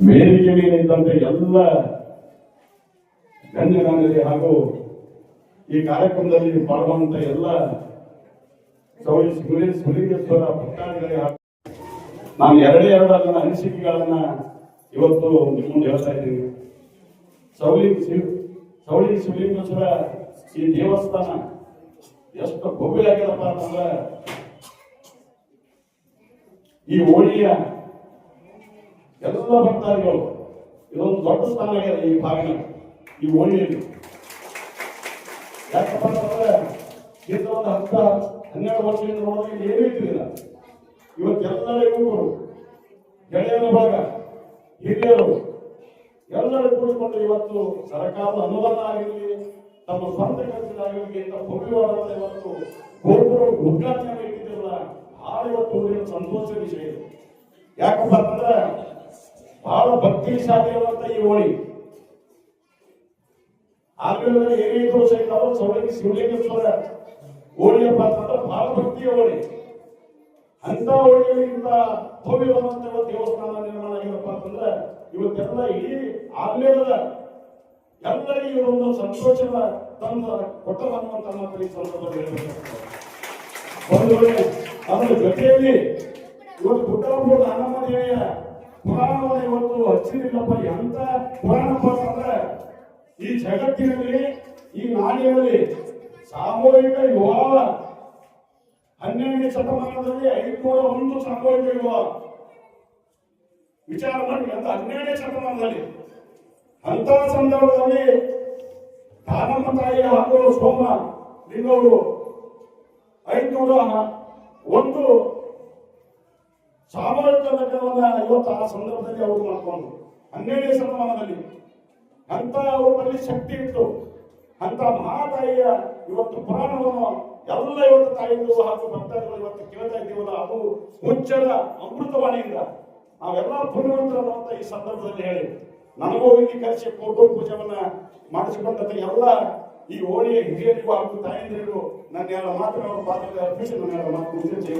ವೇದಿಕೆ ಮೇಲೆ ಇದ್ದಂತ ಎಲ್ಲ ಗಣ್ಯರಾಗಲಿ ಹಾಗೂ ಈ ಕಾರ್ಯಕ್ರಮದಲ್ಲಿ ಪಾಲ್ಗೊಂಡ ಎಲ್ಲ ಸುಲಿಂಗೇಶ್ವರ ಪುಟ್ಟಾಣಿಗಳೇ ಹಾಗೂ ನಾನು ಎರಡೇ ಎರಡು ಅದನ್ನ ಅನಿಸಿಕೆಗಳನ್ನ ಇವತ್ತು ನಿಮ್ಮ ಮುಂದೆ ಹೇಳ್ತಾ ಇದ್ದೀನಿ. ಶಿವ್ ಸೌಳಿ ಶಿವಲಿಂಗೇಶ್ವರ ಈ ದೇವಸ್ಥಾನ ಎಷ್ಟು ಭವ್ಯ ಆಗ್ಯದಪ್ಪ ಈ ಹೋಳಿಯ ಎಲ್ಲ ಭಕ್ತಾದಿಗಳು, ಇದೊಂದು ದೊಡ್ಡ ಸ್ಥಾನ ಆಗಿದೆ ಈ ಭಾಗನ ಈ ಓಣಿಯಲ್ಲಿ ಯಾಕಪ್ಪ ಅಂತಂದ್ರೆ ಇಂಥ ಹತ್ತ ಹನ್ನೆರಡು ವರ್ಷದಿಂದ ನೋಡಿದ್ರೆ ಏನೂ ಇದ್ದಿಲ್ಲ ಇವತ್ತೆಲ್ಲರ ಯುವಕರು ಗೆಳೆಯರ ಭಾಗ, ಹಿರಿಯರು, ಎಲ್ಲರೂ ಕೂಡಿಕೊಂಡು ಇವತ್ತು ಸರ್ಕಾರದ ಅನುದಾನ ಆಗಿರಲಿ, ತಮ್ಮ ಸ್ವಂತ ಖರ್ಚಿನಾಗಿರಲಿ ಇಂಥ ಭವ್ಯವಾದಂತ ಇವತ್ತು ಗೋಪುರ ಉದ್ಘಾಟನೆ ಇಟ್ಟಿದ್ದಿಲ್ಲ ಭಾಳ ಇವತ್ತು ಸಂತೋಷದ ವಿಷಯ ಇದೆ. ಯಾಕಪ್ಪ ಅಂತಂದ್ರೆ ಬಹಳ ಭಕ್ತಿ ಸಾಧ್ಯವಾದಂತ ಈ ಹೋಳಿ. ಆಮೇಲೆ ಏನಿದ್ರು ಸಹಿತ ಅವರು ಸೌಳಿಗೆ ಶಿವಲಿಂಗೇಶ್ವರ ಹೋಳಿಯಪ್ಪ ಅಂತಂದ್ರೆ ಬಹಳ ಭಕ್ತಿಯ ಹೋಳಿ. ಅಂತ ಹೋಳಿಯಿಂದ ಭವ್ಯವಾದಂತ ದೇವಸ್ಥಾನ ನಿರ್ಮಾಣ ಆಗಿದಪ್ಪ ಅಂತಂದ್ರೆ ಇವತ್ತೆಲ್ಲ ಇಡೀ ಆಮೇಲದ ಎಲ್ಲರಿಗೂ ಒಂದು ಸಂತೋಷದ ತಂದ ಕೊಟ್ಟವನ್ನುವಂತ ಮಾತ್ರ ಈ ಸಂದರ್ಭದಲ್ಲಿ ಹೇಳಬೇಕು ಅದರ ಜೊತೆಯಲ್ಲಿ ಇವತ್ತು ಪುಟ್ಟಪ್ಪನ ಹನುಮ ದೇವಿಯ ಪುರಾಣವನ್ನು ಇವತ್ತು ಹಚ್ಚಿದಿಲ್ಲಪ್ಪ ಎಂತ ಪುರಾಣಪ್ಪ ಅಂತಂದ್ರೆ, ಈ ಜಗತ್ತಿನಲ್ಲಿ, ಈ ನಾಡಿನಲ್ಲಿ, ಸಾಮೂಹಿಕ ವಿವಾಹ. ಹನ್ನೆರಡನೇ ಶತಮಾನದಲ್ಲಿ ಐದುನೂರ ಒಂದು ಸಾಮೂಹಿಕ ವಿವಾಹ. ವಿಚಾರ ಮಾಡಿ ಅಂತ ಹನ್ನೆರಡನೇ ಶತಮಾನದಲ್ಲಿ? ಅಂತ ಸಂದರ್ಭದಲ್ಲಿ ದಾನಮ್ಮ ತಾಯಿ ಹಾಗೂ ಸೋಮ ಲಿಂಗವರು ಐದುನೂರ ಒಂದು ಸಾಮೂಹಿಕ ಲಗ್ನವನ್ನ ಇವತ್ತು ಆ ಸಂದರ್ಭದಲ್ಲಿ ಅವರು ಮಾಡ್ಕೊಂಡು ಹನ್ನೆರಡನೇ ಶತಮಾನದಲ್ಲಿ ಅಂತ ಅವರಲ್ಲಿ ಶಕ್ತಿ ಇತ್ತು. ಅಂತ ಮಹಾತಾಯಿಯ ಇವತ್ತು ಪುರಾಣವನ್ನು ಎಲ್ಲ ಇವತ್ತು ತಾಯಿಗಳು ಹಾಗೂ ಭಕ್ತಾದಿಗಳು ಇವತ್ತು ಕೇಳ್ತಾ ಇದ್ದೀವಲ್ಲ, ಅದು ಮುಚ್ಚದ ಅಮೃತವಾಣಿಯಿಂದ. ನಾವೆಲ್ಲ ಅಂತ ಈ ಸಂದರ್ಭದಲ್ಲಿ ಹೇಳಿ. ನನಗೂ ಇಲ್ಲಿ ಕರೆಸಿ ಫೋಟೋ ಪೂಜೆವನ್ನ ಮಾಡಿಸಿಕೊಂಡಂತ ಎಲ್ಲ ಈ ಹೋಳಿಯ ಹಿರಿಯರಿಗೂ ಹಾಗೂ ತಾಯಂದಿರಿಗೂ ನನ್ನ ಎಲ್ಲ ಮಾತುಗಳನ್ನು ಪಾತ್ರ ಅರ್ಪಿಸಿ ನನ್ನ ಮಾತು ಜೈ